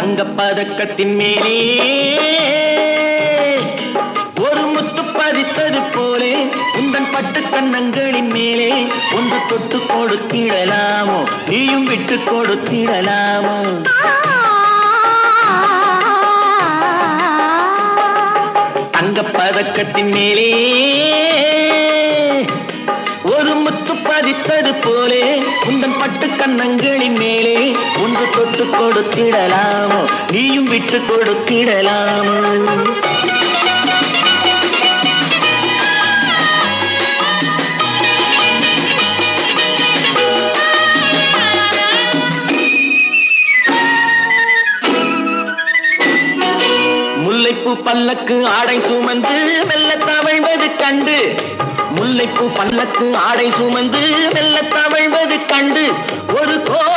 தங்கப்பதக்கத்தின் மேலே. ஒரு முத்து பதித்தது போலே உந்தன் பட்டு கண்ணங்களின் மேலே. ஒன்று தொட்டு கொடுத்திடலாமோ நீயும் விட்டு கொடுத்திடலாமோ? தங்கப் பதக்கத்தின் மேலே. ஒரு முத்து பதித்தது போலே உந்தன் பட்டு கண்ணங்களின் மேலே. ஒன்று தொட்டு கொடுத்திடலாமோ? நீயும் விட்டு கொடுத்திடலாமோ? முல்லைப்பூ பல்லக்கு ஆடை சுமந்து மெல்ல தவழ்வது கண்டு. முல்லைப்பூ பல்லக்கு ஆடை சுமந்து மெல்ல தவழ்வது கண்டு. ஒரு கோ